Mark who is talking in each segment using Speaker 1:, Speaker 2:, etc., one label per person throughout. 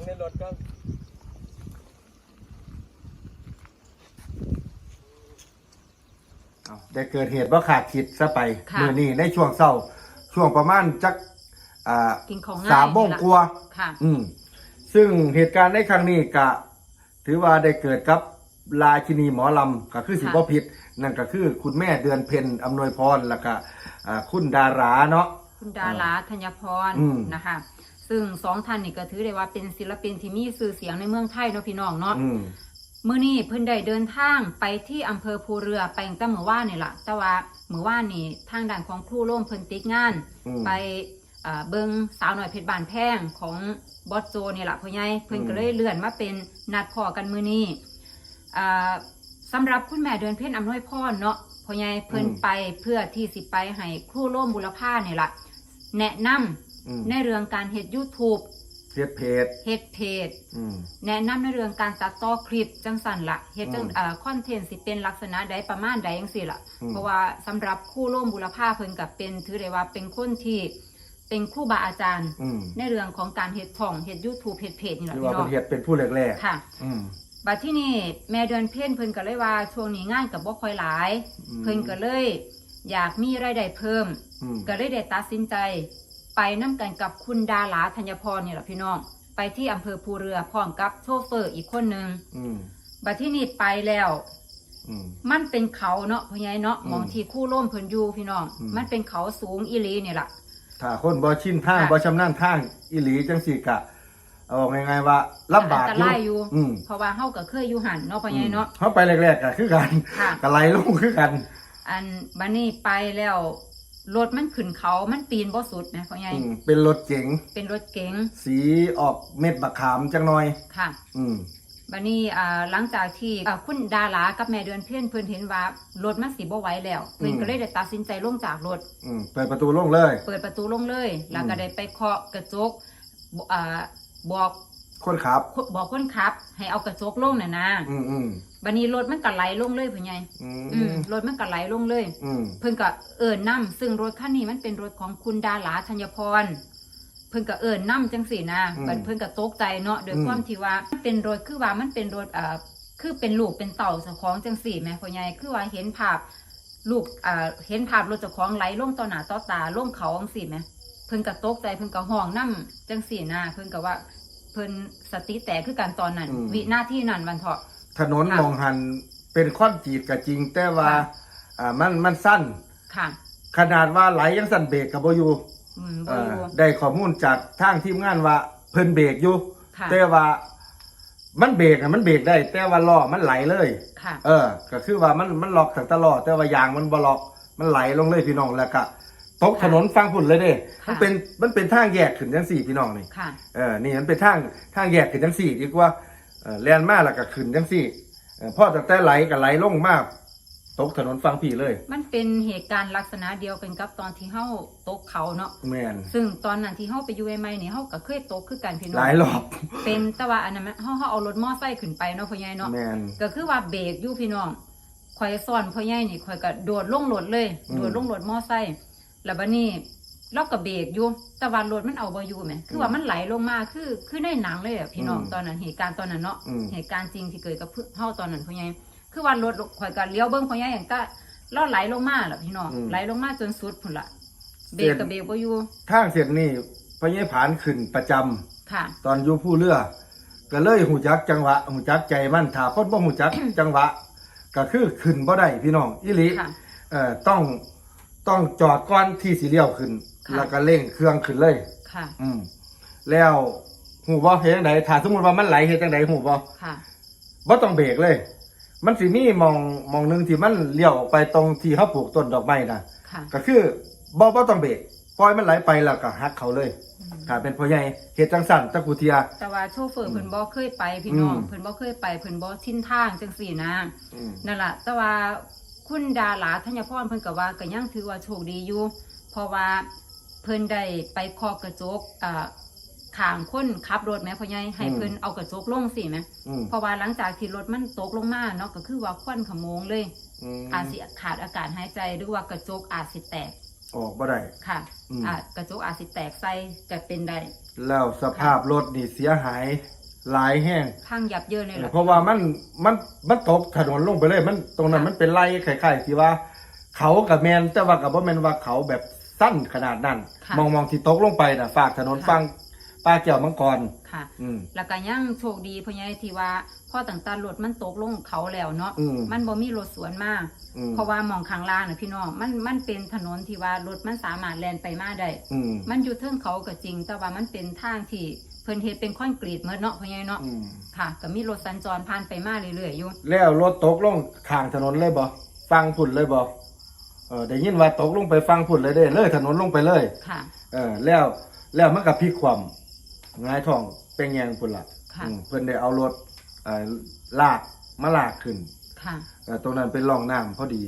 Speaker 1: งในรถก็
Speaker 2: เอาได้เกิดเหตุว่าขาดคิดซะไป
Speaker 3: ค่ะ
Speaker 2: มือนี้ในช่วงเศร้า ช่วงประมาณจักอ่า
Speaker 3: กินของง่าย
Speaker 2: สามโมง
Speaker 3: นี่ล่ะ
Speaker 2: กว่า
Speaker 3: ค่ะ
Speaker 2: อืมซึ่งเหตุการณ์ในครั้งนี้กะถือว่าได้เกิดกับราชินีหมอลำก็คือสิบ่ผิดนั่นก็คือคุณแม่เดือนเพ็ญอำนวยพรแล้วก็อ่าคุณดาราเนาะ
Speaker 3: คุณดาราธัญพร
Speaker 2: อืม
Speaker 3: นะคะ ซึ่งสองท่านนี่ก็ถือได้ว่าเป็นศิลปินที่มีชื่อเสียงในเมืองไทยเนาะพี่น้องเนาะ
Speaker 2: อืม
Speaker 3: เมื่อนี้เพิ่นได้เดินทางไปที่อำเภอภูเรือไปตั้งแต่เมื่อวานนี่แหละแต่ว่าเมื่อวานนี่ทางด้านของครูร่วมเพิ่นติดงาน
Speaker 2: อืม
Speaker 3: ไปเอ่อเบิงสาวหน่อยเพชรบานแพงของบอสโจนี่แหละพ่อใหญ่เพิ่น
Speaker 2: อืม
Speaker 3: ก็เลยเลื่อนมาเป็นนัดพอกันมื้อนี้อ่าสำหรับคุณแม่เดือนเพ็ญอำนวยพรเนาะพ่อใหญ่เพิ่นไปเพื่อที่สิไปให้ครูร่วมบุรพานี่ล่ะ แนะนำ
Speaker 2: อืม
Speaker 3: ในเรื่องการเฮ็ด YouTube
Speaker 2: เฮ็ดเพจ
Speaker 3: เฮ็ดเพจ
Speaker 2: อืม
Speaker 3: แนะนำในเรื่องการตัดต่อคลิปจังสันละเฮ็ดจัง
Speaker 2: อืม
Speaker 3: เอ่อคอนเทนต์สิเป็นลักษณะใดประมาณใดจังซี่ล่ะ
Speaker 2: อืม
Speaker 3: เพราะว่าสำหรับครู่ร่วมบุรพาเพิ่นกับเป็นถือได้ว่าเป็นคนที่เป็นครู่บาอาจารย์
Speaker 2: อืม
Speaker 3: ในเรื่องของการเฮ็ดช่องเฮ็ด YouTube เฮ็ดเพจนี่แหละ
Speaker 2: หรือ
Speaker 3: พี่
Speaker 2: ว่า
Speaker 3: น้
Speaker 2: เป็
Speaker 3: อนง
Speaker 2: เฮ็ดเป็นผู้แรก
Speaker 3: ค่ะ
Speaker 2: ๆอืม
Speaker 3: บัดที่นี่แม่เดือนเพ็ญเพิ่นก็เลยว่าช่วงนี้งานก็บ่ค่อยหลาย
Speaker 2: อืม
Speaker 3: เพิ่นก็เลย อยากมีรายได้เพิ่ม
Speaker 2: อืม
Speaker 3: ก็เลยได้ตัดสินใจ ไปน้ำกันกับคุณดาราธัญพรนี่แหละพี่น้อง ไปที่อำเภอภูเรือพร้อมกับโชเฟอร์อีกคนหนึ่ง
Speaker 2: อืม
Speaker 3: บัดที่นี่ไปแล้ว
Speaker 2: อืม
Speaker 3: มันเป็นเขาเนาะพ่อใหญ่เนาะ
Speaker 2: อืม
Speaker 3: หมองที่คู่ร่มเพิ่นอยู่พี่น้อง
Speaker 2: อืม
Speaker 3: มันเป็นเขาสูงอีหลีนี่ล่ะ
Speaker 2: ถ้าคนบ่ชินทาง
Speaker 3: ค่ะ
Speaker 2: บ่ชำนาญทางอีหลีจังสี่กะ เอาง่ายๆว่าลำบาก
Speaker 3: อันตรายอยู่
Speaker 2: อืม
Speaker 3: เพราะว่าเฮาก็เคยอยู่หันเนาะพ่อใหญ่เนาะ
Speaker 2: เฮาไปแรกๆก็คือกัน
Speaker 3: ค่ะ
Speaker 2: ก็ไหลลงคือกัน
Speaker 3: อันบัดนี้ไปแล้วรถมันขึ้นเขา มันปีนบ่สุดนะพ่อใหญ่
Speaker 2: อืมเป็นรถเก๋ง
Speaker 3: เป็นรถเก๋ง
Speaker 2: สีออกเม็ดบักขามจังหน่อย
Speaker 3: ค่ะ
Speaker 2: อืม
Speaker 3: บัดนี้อ่าหลังจากที่อ่าคุณดารากับแม่เดือนเพ็ญเพิ่นเห็นว่ารถมันสิบ่ไหวแล้ว เพิ่นก็เลยได้ตัดสินใจลงจากรถ
Speaker 2: อืมเปิดประตูลงเลย
Speaker 3: เปิดประตูลงเลย แล้วก็ได้ไปเคาะกระจกบอ่าบอก
Speaker 2: คนขับ
Speaker 3: บอกคนขับ ให้เอากระจกลงน่ะนะ
Speaker 2: อืมอืม
Speaker 3: บันนี้รถมันก็ไหลลงเลยพ่อใหญ่
Speaker 2: อื
Speaker 3: อืม
Speaker 2: ม
Speaker 3: รถมันก็ไหลลงเลย
Speaker 2: อืม
Speaker 3: เพิ่นก็เอิญนํซึ่งรถคันนี้มันเป็นรถของคุณดาราธัญพร เพิ่นก็เอิญนํจังสี่นะบัดเพิ่นก็ตกใจเนาะโดยความที่ว่ามันเป็นรถคือว่ามันเป็นรถเอ่อคือเป็นลูกเป็นเต่าเจ้าของจังสี่แหม่พ่อใหญ่คือว่าเห็นภาพลูกอ่าเห็นภาพรถเจ้าของไหลลงต่อหน้าต่อตาลงเขาจังสี่แหม่เพิ่นก็ตกใจเพิ่นก็ห้องนํจังสี่นะเพิ่นก็ว่าเพิ่นสติแตกคือกันตอนนั้น วินาทีนั้นวันเถาะ
Speaker 2: ถนน
Speaker 3: ค่ะ
Speaker 2: มองหันเป็นค้อนจีดก็จริง แต่ว่า
Speaker 3: ค่ะ
Speaker 2: อ่ามันมันสั้น
Speaker 3: ค่ะ
Speaker 2: ขนาดว่าไหลยังสั่นเบรกก็บ่อยู่
Speaker 3: อืมบ่
Speaker 2: เอ่
Speaker 3: อ
Speaker 2: อยู่ได้ข้อมูลจากทางทีมงานว่าเพิ่นเบรกอยู่
Speaker 3: ค่ะ
Speaker 2: แต่ว่า มันเบรกอะมันเบรกได้ แต่ว่าล้อมันไหลเลย
Speaker 3: ค่ะ
Speaker 2: เออ ก็คือว่ามันมันล็อกตั้งแต่ล้อแต่ว่ายางมันบ่ล็อก มันไหลลงเลยพี่น้องแล้วก็ตกถนนฟังพุ่นเลยเด้มันเป็นมันเป็นทางแยกขึ้นจังสี่พี่น้องนี่
Speaker 3: ค่ะ
Speaker 2: เออ นี่มันเป็นทางทางแยกขึ้นจังสี่ดีกว่า เออแล่นมาแล้วก็ขึ้นจังสี่เออพอตั้งแต่ไหลก็ไหลลงมากตกถนนฟังพี่เลย
Speaker 3: มันเป็นเหตุการณ์ลักษณะเดียวกันกับตอนที่เฮาตกเขาเนาะ
Speaker 2: แม่น
Speaker 3: ซึ่งตอนนั้นที่เฮาไปอยู่ใหม่ๆนี่เฮาก็เคยตกคือกันพี่น้อ
Speaker 2: ห
Speaker 3: ง
Speaker 2: ลายรอบ
Speaker 3: เป็นแต่ว่าอันนั้นมันเฮาเฮาเอารถมอไซค์ขึ้นไปเนาะพ่อใหญ่เนาะ
Speaker 2: แม่น
Speaker 3: ก็คือว่าเบรกอยู่พี่น้องข่อยซ้อนพ่อใหญ่นี่ข่อยก็โดดลงรถเลย
Speaker 2: อืม
Speaker 3: โดดลงรถมอไซค์แล้วบัดนี้ เราก็เบรกอยู่แต่ว่ารถมันเอาบ่อยู่แหมคือว่ามันไหลลงมาคือคือในหนังเลยอะพี่น้องตอนนั้นเหตุการณ์ตอนนั้นเนาะ
Speaker 2: อืม
Speaker 3: เหตุการณ์จริงที่เกิดกับเฮาตอนนั้นพ่อใหญ่คือว่ารถข่อยก็เลี้ยวเบิ่งพ่อใหญ่อย่างก็เราไหลลงมาล่ะพี่น้อง
Speaker 2: อืม
Speaker 3: ไหลลงมาจนสุดพุ่นล่ะเบรกกับเบรกบ่อยู่
Speaker 2: ทางเส้นนี้พญายผานขึ้นประจำ
Speaker 3: ค่ะ
Speaker 2: ตอนอยู่ผู้เรือก็เลยหูจักจังหวะหูจักใจมันถ้าคนบ่หูจัก จังหวะ ก็คือขึ้นบ่ได้พี่น้องอีหลี
Speaker 3: ค่ะ
Speaker 2: เอ่อต้องต้องจอดก่อนที่สิเลี้ยวขึ้น
Speaker 3: ค่ะ
Speaker 2: แล้วก็เร่งเครื่องขึ้นเลย
Speaker 3: ค่ะ
Speaker 2: อืมแล้วหูบ่เฮ็ดจังไดถ้าสมมุติว่ามันไหลเฮ็ดจังไดหูบ่
Speaker 3: ค่ะ
Speaker 2: บ่ต้องเบรกเลย มันสิมีหมองหมองหนึงที่มันเลี้ยวออกไปตรงที่เขาปลูกต้นดอกไม้น่ะ
Speaker 3: ค่ะ
Speaker 2: ก็คือบ่บ่ต้องเบรกปล่อยมันไหลไปแล้วก็หักเขาเลย
Speaker 3: อืม
Speaker 2: ถ้าเป็นพ่อใหญ่เฮ็ดจังสั่นตะกูเทีย
Speaker 3: แต่ว่าโชเฟอร์เพิ่นบ่เคยไปพี่น้อง
Speaker 2: อืม
Speaker 3: เพิ่นบ่เคยไปเพิ่นบ่ชินทางจังซี่นะ
Speaker 2: อืม
Speaker 3: นั่นล่ะ แต่ว่าคุณดาราธัญพรเพิ่นก็ว่าก็ยังถือว่าโชคดีอยู่ เพราะว่า เพิ่นได้ไปเคาะกระจกอ่าข้างคนขับรถแหม่พ่อใหญ่ให้เพิ่นเอากระจกลงสิแหม
Speaker 2: อืม
Speaker 3: เพราะว่าหลังจากที่รถมันตกลงมาเนาะก็คือว่าควันขโมงเลย
Speaker 2: อืม
Speaker 3: อาจสิขาดอากาศหายใจหรือว่ากระจกอาจสิแตก
Speaker 2: ออกบ่ได้
Speaker 3: ค่ะ
Speaker 2: อืม
Speaker 3: อ่ากระจกอาจสิแตกใส่ก็เป็นได้
Speaker 2: แล้วสภาพรถนี่เสียหายหลายแห้ง
Speaker 3: พังยับเยินเลยล่ะ
Speaker 2: เพราะว่ามันมันมันตกถนนลงไปเลย มันตรงนั้น
Speaker 3: ค่ะ
Speaker 2: มันเป็นไร่คล้ายๆที่ว่า เขากับแมนแต่ว่ากับว่าแมนว่าเขาแบบ สั้นขนาดนั้น
Speaker 3: ค่ะ
Speaker 2: มองมองที่ตกลงไปน่ะฝากถนน
Speaker 3: ค่ะ
Speaker 2: ฟังป้าเกี่ยวมังกร
Speaker 3: ค่ะ
Speaker 2: อืม
Speaker 3: แล้วก็ยังโชคดีเพราะไงที่ว่าพ่อต่างๆรถมันตกลงเขาแล้วเนาะ
Speaker 2: อืม
Speaker 3: มันบ่มีรถสวนมา
Speaker 2: อืม
Speaker 3: เพราะว่ามองข้างล่างน่ะพี่น้องมันมันเป็นถนนที่ว่ารถมันสามารถแล่นไปมาได้
Speaker 2: อืม
Speaker 3: มันอยู่เทิงเขาก็จริง แต่ว่ามันเป็นทางที่เพิ่นเฮ็ดเป็นคอนกรีตเมื่อเนาะพ่อใหญ่เนาะ
Speaker 2: อืม
Speaker 3: ค่ะก็มีรถสัญจรผ่านไปมาเรื่อยๆอยู่
Speaker 2: แล้วรถตกลงข้างถนนเลยบ่ฟังพุ่นเลยบ่ เออได้ยินว่าตกลงไปฟังพุ่นเลยเด้เลยถนนลงไปเลย
Speaker 3: ค่ะ
Speaker 2: เออแล้วแล้วมันก็พลิกความหงายท้องเป็นแยงพุ่นล่ะ
Speaker 3: ค่ะ
Speaker 2: อืมเพิ่นได้เอารถเอ่อลากมาลากขึ้น
Speaker 3: ค่ะ
Speaker 2: เอ่อตรงนั้นเป็นร่องน้ำพอดี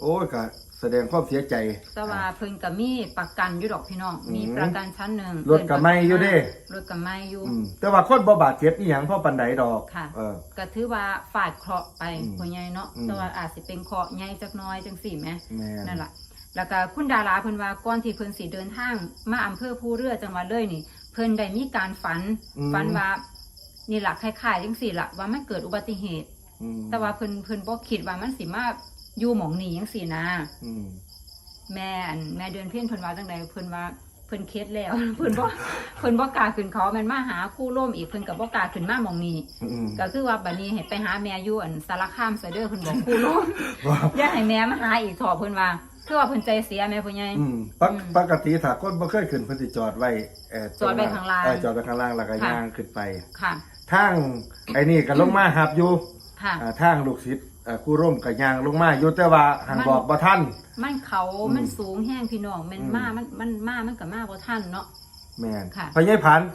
Speaker 2: โอ้ยก็แสดงความเสียใจ
Speaker 3: แต่ว่าเพิ่นก็มีประกันอยู่ดอกพี่น้อง
Speaker 2: อืม
Speaker 3: มีประกันชั้นหนึ่ง
Speaker 2: รถก็ไม่อยู่เด้
Speaker 3: รถก็ไม่อยู่
Speaker 2: อืมแต่ว่าคนบ่บาดเจ็บอีหยังเพราะปันไดดอก
Speaker 3: ค่ะ
Speaker 2: เออ
Speaker 3: ก็ถือว่าฝาดเคราะห์ไป
Speaker 2: อืม
Speaker 3: พ่อใหญ่เนาะ
Speaker 2: อืม
Speaker 3: แต่ว่าอาจสิเป็นเคราะห์ใหญ่จักหน้อยจังสี่แหม
Speaker 2: แม่
Speaker 3: นั่นล่ะแล้วก็คุณดาราเพิ่นว่าก่อนที่เพิ่นสิเดินทางมาอำเภอภูเรือจังหวัดเลยนี่ เพิ่นได้มีการฝันฝันว่านี่ล่ะคล้ายๆจังสี่ล่ะว่ามันเกิดอุบัติเหตุ
Speaker 2: อืม
Speaker 3: แต่ว่าเพิ่นเพิ่นบ่คิดว่ามันสิมา อยู่หม่องนี้จังสี่นะ
Speaker 2: อืม
Speaker 3: แม่อันแม่เดือนเพี้ยนเพิ่นว่าจังใดเพิ่นว่าเพิ่นเคล็ดแล้ว เพิ่นบ่เพิ่นบ่กล้าขึ้นเขาแมันมาหาคู่ร่วมอีกเพิ่นก็บ่กล้าขึ้นมาหม่องนี้
Speaker 2: อืม
Speaker 3: ก็คือว่าบัดนี้ให้ไปหาแม่อยู่อันสารคามซะเด้อเพิ่นบอกคู่ร่วม
Speaker 2: ว่า
Speaker 3: อย่าให้แม่มาหาอีกเถอะเพิ่นว่าคือว่าเพิ่นใจเสียแม่ผู้ใหญ่
Speaker 2: อืมปก
Speaker 3: อืม
Speaker 2: ปกติถ้าคนบ่เคยขึ้นเพิ่นสิจอดไว้เอ่อ
Speaker 3: จอดไว้ข้างล่าง
Speaker 2: เออจอดไว้ข้างล่างแล้วก็
Speaker 3: ค่ะ
Speaker 2: ย่างขึ้นไป
Speaker 3: ค่ะ
Speaker 2: ทางไอ้นี่ก็ลงมาหับอยู่
Speaker 3: ค่ะ
Speaker 2: อ่าทางลูกศิษย์ เอ่อกู้ร่มก็ย่างลงมาอยู่แต่ว่าหันบอกบ่ทัน
Speaker 3: มันเขา
Speaker 2: อืม
Speaker 3: มันสูงแห้งพี่น้องมัน
Speaker 2: อืม
Speaker 3: มามันมันมามันก็มาบ่ทันเนาะ
Speaker 2: แม่น
Speaker 3: ค่ะ
Speaker 2: พญายพันธุ์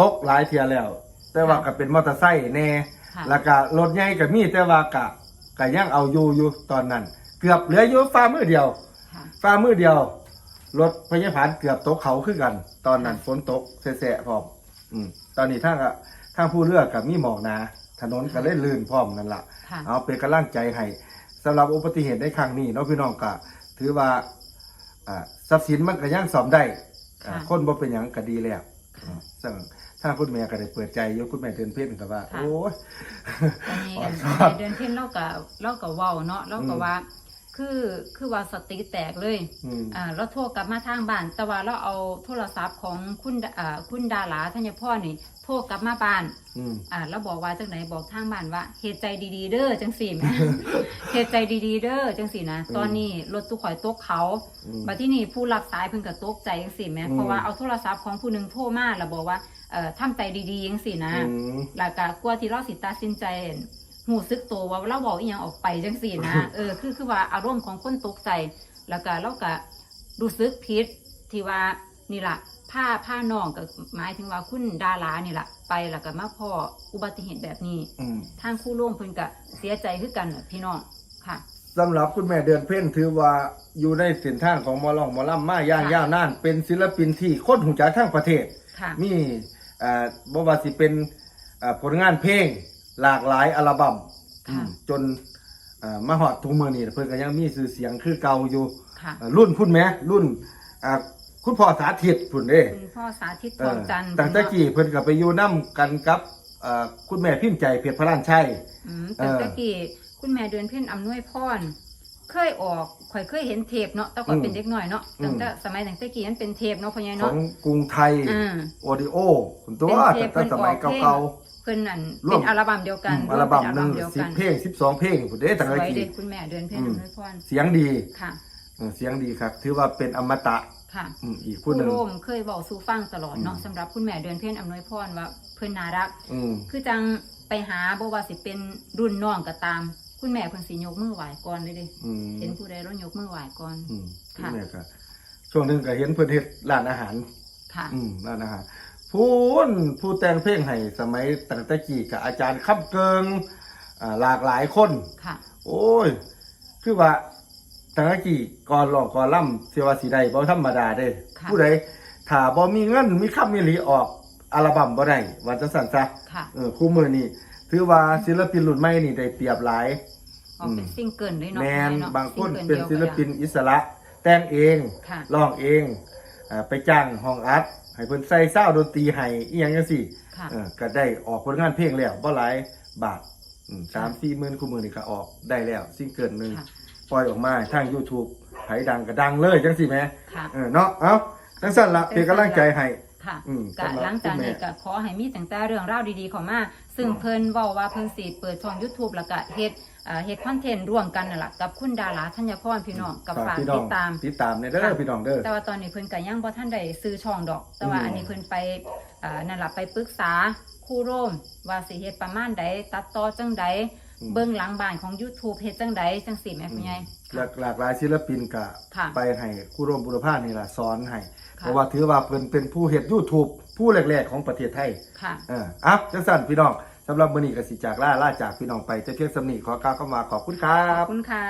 Speaker 2: ตกหลายเที่ยแล้ว แต่ว่า
Speaker 3: ค่ะ
Speaker 2: ก็เป็นมอเตอร์ไซค์แน่
Speaker 3: ค่ะ
Speaker 2: แล้วก็รถใหญ่ก็มีแต่ว่าก็ก็ยังเอาอยู่อยู่ตอนนั้น เกือบเหลืออยู่ฟ้ามือเดียว
Speaker 3: ค่ะ
Speaker 2: ฟ้ามือเดียว รถพญายพันธุ์เกือบตกเขาคือกัน ตอนนั้น
Speaker 3: ค่ะ
Speaker 2: ฝนตกแสะๆพร้อมอืมตอนนี้ทางอะทางผู้เลือกกับมีหมอกหนา ถนนก็เลยลื่นพร้อมนั่นล่ะ
Speaker 3: ค่ะ
Speaker 2: เอาเป็นกำลังใจให้สำหรับอุบัติเหตุในครั้งนี้เนาะพี่น้องก็ถือว่าอ่าทรัพย์สินมันก็ยังซ่อมได้อ่า
Speaker 3: ค่ะ
Speaker 2: คนบ่เป็นหยังก็ดีแล้ว
Speaker 3: ค่ะ
Speaker 2: ซึ่งถ้าคุณแม่ก็ได้เปิดใจอยกคุณแม่เดินเพ่นก็ว่า
Speaker 3: ค่ะ
Speaker 2: โอ้ย
Speaker 3: ตอนนี้
Speaker 2: ขอ
Speaker 3: อัน
Speaker 2: โทษ
Speaker 3: แม่เดือนเพ็ญเราก็เราก็เว้าเนาะเราก็
Speaker 2: อืม
Speaker 3: ว่า คือคือว่าสติแตกเลย
Speaker 2: อืม
Speaker 3: อ่าเราโทรกลับมาทางบ้าน แต่ว่าเราเอาโทรศัพท์ของคุณดอ่าคุณดาราธัญพรนี่โทรกลับมาบ้าน
Speaker 2: อืม
Speaker 3: อ่าแล้วบอกว่าจังไหนบอกทางบ้านว่าเหตุใจดีๆ เด้อจังสี่แหมเหตุใจดีๆ เด้อจังสี่นะ
Speaker 2: อืม
Speaker 3: ตอนนี้รถตู้ข่อยตกเขา
Speaker 2: อืม
Speaker 3: บัดที่นี่ผู้รับสายเพิ่นก็ตกใจจังสี่แหม
Speaker 2: อืม
Speaker 3: เพราะว่าเอาโทรศัพท์ของผู้หนึงโทรมาแล้วบอกว่าเอ่อทำใจดีๆจังสี่นะ
Speaker 2: อืม
Speaker 3: แล้วก็กลัวที่เราสิตัดสินใจหูซึกตัวว่าเราบอกอีหยังออกไปจังสี่นะ เออคือคือว่าอารมณ์ของคนตกใจ แล้วก็เราก็รู้สึกผิดที่ว่านี่ล่ะ ผ้าผ้าน้องก็หมายถึงว่าคุณดารานี่ล่ะไปแล้วก็มาพ่ออุบัติเหตุแบบนี้
Speaker 2: อืม
Speaker 3: ทางคู่ร่วมเพิ่นก็เสียใจคือกันน่ะพี่น้องค่ะ
Speaker 2: สำหรับคุณแม่เดือนเพ่นถือว่าอยู่ในเส้นทางของหมอลองหมอลำมาย่าง
Speaker 3: ค่ะ
Speaker 2: ยาวนานเป็นศิลปินที่คนหูจักทั้งประเทศ
Speaker 3: ค่ะ
Speaker 2: มีเอ่อบ่ว่าสิเป็นเอ่อผลงานเพลงหลากหลายอัลบั้ม
Speaker 3: ค่ะ
Speaker 2: อืมจนเอ่อมาฮอดทุกมื้อนี้เพิ่นก็ยังมีชื่อเสียงคือเก่าอยู่
Speaker 3: ค่ะ
Speaker 2: เอ่อรุ่นพุ่นแหมรุ่นอ่า คุณพ่อสาธิตพุ่นเด้
Speaker 3: คุณพ่อสาธิต
Speaker 2: เอ
Speaker 3: ทอ
Speaker 2: อง
Speaker 3: จันทร์
Speaker 2: ตั้งแต่กี้เพิ่นก็ไปอยู่นํกันกับเอ่อคุณแม่พิมพ์ใจเพชรพระลานชัย
Speaker 3: อืม
Speaker 2: เออ
Speaker 3: ตั้งแต่กี้คุณแม่เดือนเพ็ญอำนวยพรเคยออกข่อยเคยเห็นเทปเนาะแต่ก่อน
Speaker 2: อืม
Speaker 3: เป็นเด็กน้อยเนาะ
Speaker 2: อืม
Speaker 3: ตั้งแต่สมัยตั้งแต่กี้มันเป็นเทปเนาะพ่อใหญ่
Speaker 2: ขอ
Speaker 3: เนาะ
Speaker 2: งกรุงไทย
Speaker 3: อ่า
Speaker 2: โอดิโอคุณตัว
Speaker 3: เป็นเทป
Speaker 2: ตั้งแต่สมัย
Speaker 3: เพิ่นออกเพลง
Speaker 2: เก่า
Speaker 3: เพิ่นนั่น
Speaker 2: ร่วม
Speaker 3: เป็นอัลบั้มเดียว
Speaker 2: ๆ
Speaker 3: กัน
Speaker 2: อืมอัลบั้ม
Speaker 3: เป็น
Speaker 2: หนึ่ง
Speaker 3: เดียว
Speaker 2: สิบ
Speaker 3: กัน
Speaker 2: เพลงสิบสองเพลงพุ่นเด้
Speaker 3: ส
Speaker 2: ตั้งแต่
Speaker 3: วย
Speaker 2: กี้
Speaker 3: เด็กคุณแม่เดือนเพ็ญ
Speaker 2: อืม
Speaker 3: อำนวยพร
Speaker 2: เสียงดี
Speaker 3: ค่ะ
Speaker 2: เออเสียงดีครับ ถือว่าเป็นอมตะ
Speaker 3: ค่ะ
Speaker 2: อืมอีกผู้
Speaker 3: ผู้
Speaker 2: หนึ่ง
Speaker 3: ร่วมเคยบอกสู่ฟังตลอดเนาะ
Speaker 2: อืม
Speaker 3: สำหรับคุณแม่เดือนเพ็ญอำนวยพรว่าเพิ่นน่ารัก
Speaker 2: อืม
Speaker 3: คือจังไปหาบ่ว่าสิเป็นรุ่นน้องก็ตาม คุณแม่เพิ่นสิยกมือไหว้ก่อนเลยเด้
Speaker 2: อืม
Speaker 3: เห็นผู้ใดร้องยกมือไหว้ก่อน
Speaker 2: อืม
Speaker 3: ค่ะ
Speaker 2: นี่ก็ช่วงหนึ่งก็เห็นเพื่อนเฮ็ดร้านอาหาร
Speaker 3: ค่ะ
Speaker 2: อืมร้านอาหารผู้นผู้แต่งเพลงให้สมัยตั้งแต่กี้กับอาจารย์คับเกิงอ่าหลากหลายคน
Speaker 3: ค่ะ
Speaker 2: โอ้ย คือว่า ตั้งแต่กี้ก่อนร้องก่อนล่ำเสียว่าสีใดบ่ธรรมดาเด้
Speaker 3: ค่ะ
Speaker 2: ผู้ใดถ้าบ่มีเงินมีคำมีหลีออกอัลบั้มบ่ได้ว่าจะสั่นซะ
Speaker 3: ค่ะ
Speaker 2: เออคู่มือนี่ถือว่าศิลปินรุ่นใหม่นี่ได้เปรียบหลาย
Speaker 3: ออกเป็นซิงเกิลด้วยเนาะ
Speaker 2: แมน
Speaker 3: เนาะ
Speaker 2: บางคน
Speaker 3: ซิง
Speaker 2: เป็น
Speaker 3: กิ
Speaker 2: ศิลปิน
Speaker 3: ดียว
Speaker 2: อิสระแต่แต่งเอง
Speaker 3: ค่ะ
Speaker 2: ร้องเองอ่าไปจ้างห้องอัดให้เพิ่นใส่เศร้าดนตรีให้อีหยังจังซี่
Speaker 3: ค่ะ
Speaker 2: เออก็ได้ออกผลงานเพลงแล้วบ่หลายบาทอืมสามสี่หมื่นคู่มือนี่ก็ออกได้แล้วซิงเกิลหนึ่ง
Speaker 3: ค่ะ
Speaker 2: ปล่อยออกมาทาง YouTube ไผดังก็ดังเลยจังซี่แหม
Speaker 3: ค่ะ
Speaker 2: เออเนาะเอ้าจังซั่นละเป็นกำลังใจให้
Speaker 3: ค่ะ
Speaker 2: อืม
Speaker 3: ก็หลังจากนี้ก็ขอให้มีตั้งแต่เรื่องราวดีๆเข้ามาซึ่งเพิ่นเว้าว่าเพิ่นสิเปิดช่อง YouTube แล้วก็เฮ็ดเอ่อเฮ็ดคอนเทนต์ร่วมกันนั่นล่ะกับคุณดาราธัญพรพี่น้องกับฝาก
Speaker 2: พี่น้อ
Speaker 3: ติ
Speaker 2: ง
Speaker 3: ดตาม
Speaker 2: ติดตามในเด้อ
Speaker 3: ค่ะ
Speaker 2: พี่น้องเด้อ
Speaker 3: แต่ว่าตอนนี้เพิ่นก็ยังบ่ทันได้ซื้อช่องดอก แต่ว่า
Speaker 2: อืม
Speaker 3: อันนี้เพิ่นไปเอ่อนั่นล่ะไปปรึกษาครู่ร่วมว่าสิเฮ็ดประมาณใดตัดต่อจังใด เบื้องหลังบ้านของ YouTube เฮ็ดจังใดจังซี่แม่ผู้ใหญ่
Speaker 2: หลากหลากหลายศิลปินก็
Speaker 3: ค่ะ
Speaker 2: ไปให้ผู้ร่วมบุรพานี่ล่ะสอนให้
Speaker 3: ค่ะ
Speaker 2: เพราะว่าถือว่าเพิ่นเป็นผู้เฮ็ด YouTube ผู้แรกๆของประเทศไทย
Speaker 3: ค่ะ
Speaker 2: เอออะจังซั่นพี่น้องสำหรับมื้อนี้ก็สิจากลาลาจากพี่น้องไปแต่เพียงสำนีขอกล่าวคำว่าขอบคุณครั
Speaker 3: ขอบบ คุณค่ะ